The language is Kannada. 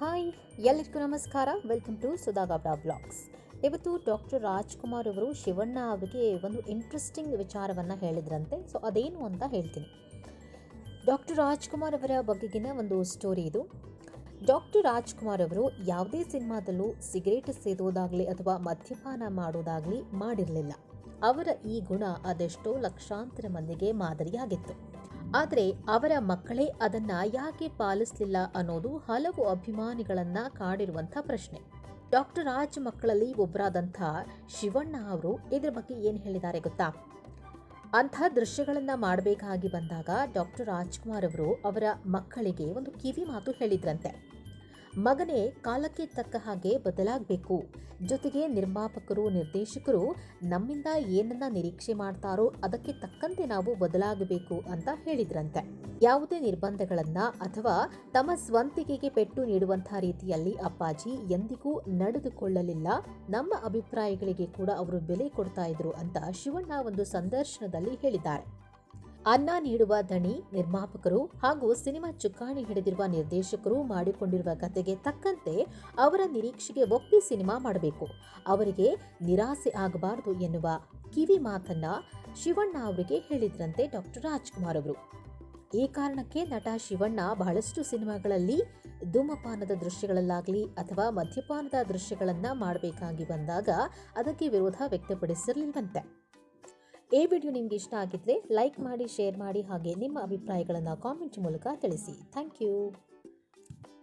ಹಾಯ್, ಎಲ್ಲರಿಗೂ ನಮಸ್ಕಾರ. ವೆಲ್ಕಮ್ ಟು ಸುಧಾಗೌಡ ಬ್ಲಾಗ್ಸ್ ಇವತ್ತು ಡಾಕ್ಟರ್ ರಾಜ್ಕುಮಾರ್ ಅವರು ಶಿವಣ್ಣ ಅವರಿಗೆ ಒಂದು ಇಂಟ್ರೆಸ್ಟಿಂಗ್ ವಿಚಾರವನ್ನು ಹೇಳಿದ್ರಂತೆ. ಸೊ ಅದೇನು ಅಂತ ಹೇಳ್ತೀನಿ. ಡಾಕ್ಟರ್ ರಾಜ್ಕುಮಾರ್ ಅವರ ಬಗೆಗಿನ ಒಂದು ಸ್ಟೋರಿ ಇದು. ಡಾಕ್ಟರ್ ರಾಜ್ಕುಮಾರ್ ಅವರು ಯಾವುದೇ ಸಿನಿಮಾದಲ್ಲೂ ಸಿಗರೇಟ್ ಸೇದೋದಾಗಲಿ ಅಥವಾ ಮದ್ಯಪಾನ ಮಾಡೋದಾಗಲಿ ಮಾಡಿರಲಿಲ್ಲ. ಅವರ ಈ ಗುಣ ಅದೆಷ್ಟೋ ಲಕ್ಷಾಂತರ ಮಂದಿಗೆ ಮಾದರಿಯಾಗಿತ್ತು. ಆದರೆ ಅವರ ಮಕ್ಕಳೇ ಅದನ್ನ ಯಾಕೆ ಪಾಲಿಸಲಿಲ್ಲ ಅನ್ನೋದು ಹಲವು ಅಭಿಮಾನಿಗಳನ್ನ ಕಾಡಿರುವಂಥ ಪ್ರಶ್ನೆ. ಡಾಕ್ಟರ್ ರಾಜ್ ಮಕ್ಕಳಲ್ಲಿ ಒಬ್ಬರಾದಂಥ ಶಿವಣ್ಣ ಅವರು ಇದ್ರ ಬಗ್ಗೆ ಏನು ಹೇಳಿದ್ದಾರೆ ಗೊತ್ತಾ? ಅಂಥ ದೃಶ್ಯಗಳನ್ನ ಮಾಡಬೇಕಾಗಿ ಬಂದಾಗ ಡಾಕ್ಟರ್ ರಾಜ್ಕುಮಾರ್ ಅವರು ಅವರ ಮಕ್ಕಳಿಗೆ ಒಂದು ಕಿವಿ ಮಾತು ಹೇಳಿದ್ರಂತೆ. ಮಗನೇ ಕಾಲಕ್ಕೆ ತಕ್ಕ ಹಾಗೆ ಬದಲಾಗಬೇಕು. ಜೊತೆಗೆ ನಿರ್ಮಾಪಕರು, ನಿರ್ದೇಶಕರು ನಮ್ಮಿಂದ ಏನನ್ನ ನಿರೀಕ್ಷೆ ಮಾಡ್ತಾರೋ ಅದಕ್ಕೆ ತಕ್ಕಂತೆ ನಾವು ಬದಲಾಗಬೇಕು ಅಂತ ಹೇಳಿದ್ರಂತೆ. ಯಾವುದೇ ನಿರ್ಬಂಧಗಳನ್ನ ಅಥವಾ ತಮ್ಮ ಸ್ವಂತಿಕೆಗೆ ಪೆಟ್ಟು ನೀಡುವಂತಹ ರೀತಿಯಲ್ಲಿ ಅಪ್ಪಾಜಿ ಎಂದಿಗೂ ನಡೆದುಕೊಳ್ಳಲಿಲ್ಲ. ನಮ್ಮ ಅಭಿಪ್ರಾಯಗಳಿಗೆ ಕೂಡ ಅವರು ಬೆಲೆ ಕೊಡ್ತಾ ಇದ್ರು ಅಂತ ಶಿವಣ್ಣ ಒಂದು ಸಂದರ್ಶನದಲ್ಲಿ ಹೇಳಿದ್ದಾರೆ. ಅನ್ನ ನೀಡುವ ದಣಿ ನಿರ್ಮಾಪಕರು ಹಾಗೂ ಸಿನಿಮಾ ಚುಕ್ಕಾಣಿ ಹಿಡಿದಿರುವ ನಿರ್ದೇಶಕರು ಮಾಡಿಕೊಂಡಿರುವ ಕತೆಗೆ ತಕ್ಕಂತೆ ಅವರ ನಿರೀಕ್ಷೆಗೆ ಒಪ್ಪಿ ಸಿನಿಮಾ ಮಾಡಬೇಕು. ಅವರಿಗೆ ನಿರಾಸೆ ಆಗಬಾರದು ಎನ್ನುವ ಕಿವಿ ಮಾತನ್ನ ಶಿವಣ್ಣ ಅವರಿಗೆ ಹೇಳಿದ್ರಂತೆ ಡಾಕ್ಟರ್ ರಾಜ್ಕುಮಾರ್ ಅವರು. ಈ ಕಾರಣಕ್ಕೆ ನಟ ಶಿವಣ್ಣ ಬಹಳಷ್ಟು ಸಿನಿಮಾಗಳಲ್ಲಿ ಧೂಮಪಾನದ ದೃಶ್ಯಗಳಲ್ಲಾಗಲಿ ಅಥವಾ ಮದ್ಯಪಾನದ ದೃಶ್ಯಗಳನ್ನ ಮಾಡಬೇಕಾಗಿ ಬಂದಾಗ ಅದಕ್ಕೆ ವಿರೋಧ ವ್ಯಕ್ತಪಡಿಸಿರಲಿಲ್ವಂತೆ. ಈ ವಿಡಿಯೋ ನಿಮಗೆ ಇಷ್ಟ ಆಗಿದ್ರೆ ಲೈಕ್ ಮಾಡಿ, ಶೇರ್ ಮಾಡಿ ಹಾಗೆ ನಿಮ್ಮ ಅಭಿಪ್ರಾಯಗಳನ್ನು ಕಾಮೆಂಟ್ ಮೂಲಕ ತಿಳಿಸಿ. Thank you